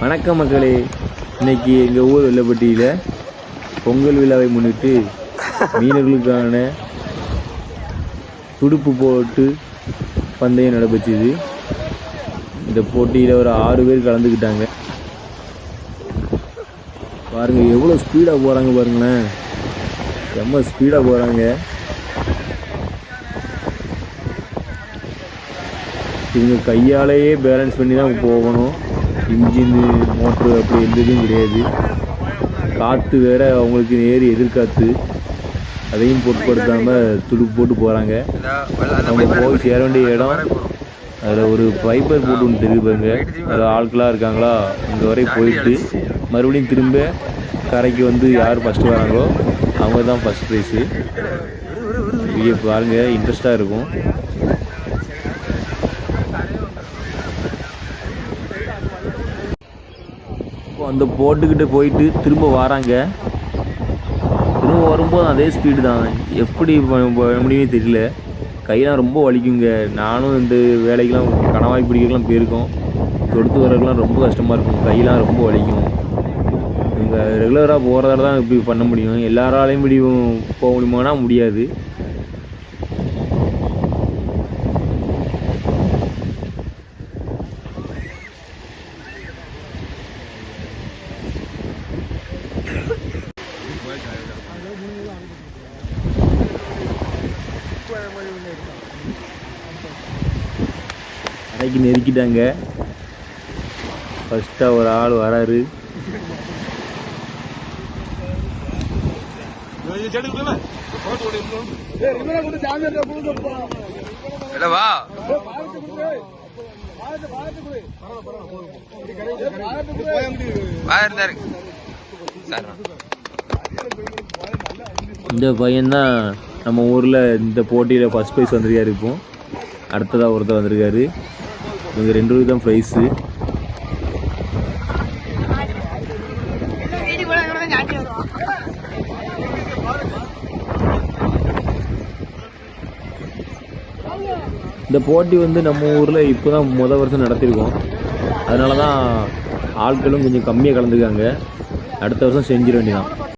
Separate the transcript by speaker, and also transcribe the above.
Speaker 1: வணக்கம் மக்களே. இன்னைக்கு எங்கள் ஊர் வெள்ளப்பட்டியில் பொங்கல் விழாவை முன்னிட்டு மீனவர்களுக்கான துடுப்பு போட்டு பந்தயம் நடைபெற்றுது. இந்த போட்டியில் ஒரு ஆறு பேர் கலந்துக்கிட்டாங்க. பாருங்கள் எவ்வளோ ஸ்பீடாக போகிறாங்க பாருங்களேன். செம்ம ஸ்பீடாக போகிறாங்க இவங்க கையாலேயே பேலன்ஸ் பண்ணி தான் போகணும். இன்ஜின் மோட்ரு அப்படி எந்த இதுவும் கிடையாது. காற்று வேற அவங்களுக்கு ஏறி எதிர்காத்து. அதையும் பொருட்படுத்தாமல் துடுப்பு போட்டு போகிறாங்க அவங்க போய் சேர வேண்டிய இடம் அதில் ஒரு பைப்பர் போட்டு ஒன்று தெரியுது பாருங்க. அதில் ஆட்களாக இருக்காங்களா? இங்கே வரை போயிட்டு மறுபடியும் திரும்ப கரைக்கு வந்து யார் ஃபஸ்ட்டு வராங்களோ அவங்க தான் ஃபஸ்ட் ப்ரைஸு இங்கே பாருங்கள் இன்ட்ரெஸ்ட்டாக இருக்கும். அந்த போட்டுக்கிட்ட போயிட்டு திரும்ப வராங்க. திரும்ப வரும்போது அதே ஸ்பீடு தான். எப்படி முடியுமே தெரியல. கையெல்லாம் ரொம்ப வலிக்குங்க. நானும் இந்த வேலைக்கெல்லாம் கணவாய் பிடிக்கலாம் போயிருக்கோம். தொடுத்து வரதுலாம் ரொம்ப கஷ்டமாக இருக்கும். கையெல்லாம் ரொம்ப வலிக்கும். இவங்க ரெகுலராக போகிறதால தான் இப்படி பண்ண முடியும். எல்லாராலையும் இப்படி போக முடியுமானா முடியாது. கடைக்கு நெருக்கிட்டாங்க. ஃபஸ்ட்டாக ஒரு ஆள் வராரு.
Speaker 2: வா.
Speaker 1: இந்த பையன்தான் நம்ம ஊரில் இந்த போட்டியில் ஃபஸ்ட் ப்ரைஸ் வந்திருக்காரு இப்போ. அடுத்ததாக ஒருத்தர் வந்திருக்காரு. இவங்க ரெண்டு பேருக்கு தான் ப்ரைஸு இந்த போட்டி வந்து நம்ம ஊரில் இப்போ தான் முத வருஷம் நடத்தியிருக்கோம் அதனால தான் ஆட்களும் கொஞ்சம் கம்மியாக கலந்துருக்காங்க அடுத்த வருஷம் செஞ்சிட வேண்டியதான்